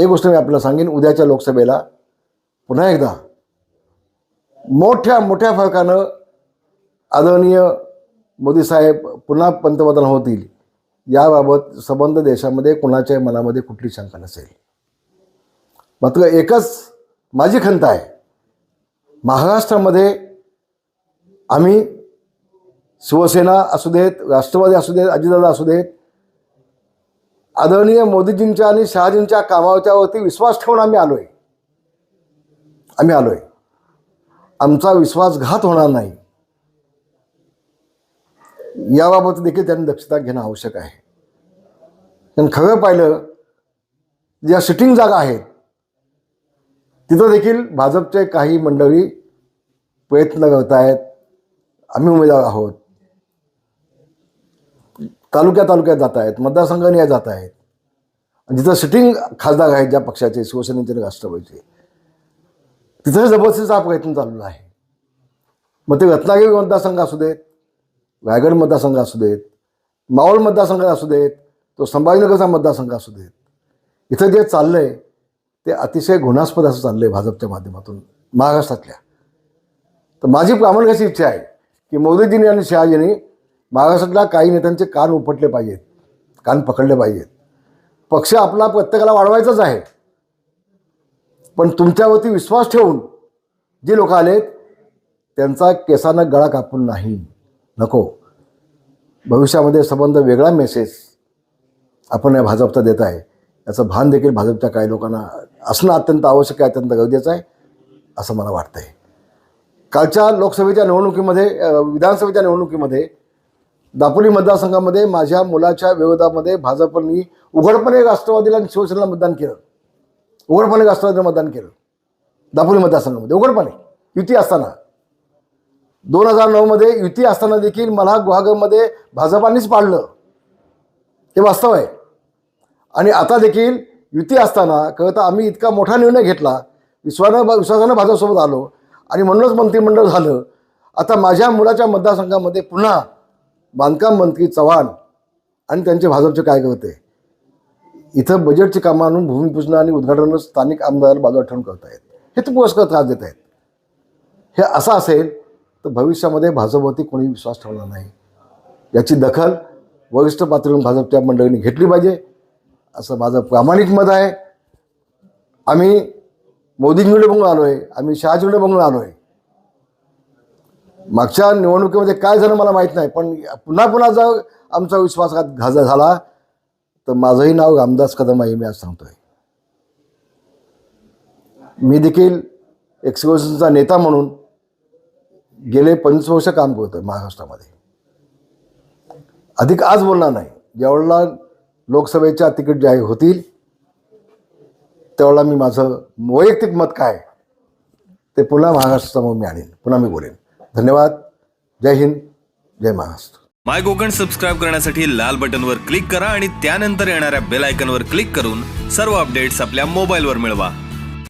एक गोष्ट मी आपल्याला सांगेन उद्याच्या लोकसभेला पुन्हा एकदा मोठ्या मोठ्या फरकानं आदरणीय मोदी साहेब पुन्हा पंतप्रधान होतील याबाबत संबंध देशामध्ये कुणाच्याही मनामध्ये कुठली शंका नसेल. मात्र एकच माझी खंत आहे महाराष्ट्रामध्ये आम्ही शिवसेना असू देत राष्ट्रवादी असू देत अजितदादा असू देत आदरणीय मोदीजींच्या आणि शहाजींच्या कामाच्यावरती विश्वास ठेवून आम्ही आलोय. आम्ही आलोय. आमचा विश्वासघात होणार नाही. याबाबत देखील त्यांनी दक्षता घेणं आवश्यक आहे. पण खरं पाहिलं ज्या सिटिंग जागा आहेत तिथं देखील भाजपचे काही मंडळी प्रयत्न करत आहेत आम्ही उमेदवार आहोत. तालुक्या तालुक्यात जात आहेत मतदारसंघाने जात आहेत. आणि जिथं सिटिंग खासदार आहेत ज्या पक्षाचे शिवसेनेचे राष्ट्रपतीचे राष्ट्रवादीचे. तिथं जबरदस्तीचा हा प्रयत्न चाललेला आहे. मग ते रत्नागिरी मतदारसंघ असू देत रायगड मतदारसंघ असू देत मावळ मतदारसंघ असू देत तो संभाजीनगरचा मतदारसंघ असू देत. इथं जे चाललंय ते अतिशय घृणास्पद असं चाललंय भाजपच्या माध्यमातून महाराष्ट्रातल्या. तर माझी प्रामाणिक अशी इच्छा आहे की मोदीजींनी आणि शहाजींनी महाराष्ट्रातल्या काही नेत्यांचे कान उपटले पाहिजेत कान पकडले पाहिजेत. पक्ष आपला प्रत्येकाला वाढवायचाच आहे. पण तुमच्यावरती विश्वास ठेवून जे लोक आलेत त्यांचा केसानं गळा कापून नाही. नको. भविष्यामध्ये संबंध वेगळा मेसेज आपण या भाजपचा देत आहे. याचं भान देखील भाजपच्या काही लोकांना असणं अत्यंत आवश्यक आहे अत्यंत गरजेचं आहे असं मला वाटतंय. कालच्या लोकसभेच्या निवडणुकीमध्ये विधानसभेच्या निवडणुकीमध्ये दापोली मतदारसंघामध्ये माझ्या मुलाच्या विरोधामध्ये भाजपनी उघडपणे राष्ट्रवादीला आणि शिवसेनेला मतदान केलं. उघडपणे राष्ट्रवादीला मतदान केलं. दापोली मतदारसंघामध्ये उघडपणे. युती असताना. दोन हजार नऊमध्ये युती असताना देखील मला गुहागरमध्ये भाजपानेच पाडलं. हे वास्तव आहे. आणि आता देखील युती असताना कळता तर आम्ही इतका मोठा निर्णय घेतला. विश्वानं विश्वासानं भाजपसोबत आलो. आणि म्हणूनच मंत्रिमंडळ झालं. आता माझ्या मुलाच्या मतदारसंघामध्ये पुन्हा बांधकाम मंत्री चव्हाण आणि त्यांचे भाजपचे काय कार्यकर्ते इथं बजेटची कामं आणून भूमिपूजन आणि उद्घाटन स्थानिक आमदाराला बाजूला ठेवून करत आहेत हे तर पुरस्कार त्रास देत आहेत. हे असं असेल तर भविष्यामध्ये भाजपवरती कोणी विश्वास ठेवणार नाही. याची दखल वरिष्ठ पातळीवरून भाजपच्या मंडळींनी घेतली पाहिजे. असं माझं प्रामाणिक मत आहे. आम्ही मोदींकडे बघून आलो आहे आम्ही शहाजीकडे बघून आलो आहे मागच्या निवडणुकीमध्ये काय झालं मला माहीत नाही पण पुन्हा पुन्हा जर आमचा विश्वासघात घाजा झाला तर माझंही नाव रामदास कदम आहे मी आज सांगतोय. मी देखील एक नेता म्हणून गेले पंचवीस वर्ष काम करतोय महाराष्ट्रामध्ये. अधिक आज बोलणार नाही. ज्यावेळेला लोकसभेच्या तिकीट जाहीर होतील त्यावेळेला मी माझं वैयक्तिक मत काय ते पुन्हा महाराष्ट्रासमोर मी आणेन पुन्हा मी बोलेन. धन्यवाद. जय हिंद. जय महाराष्ट्र. माय कोकण सबस्क्राईब करण्यासाठी लाल बटनवर क्लिक करा आणि त्यानंतर येणाऱ्या बेल आयकनवर क्लिक करून सर्व अपडेट्स आपल्या मोबाईलवर मिळवा.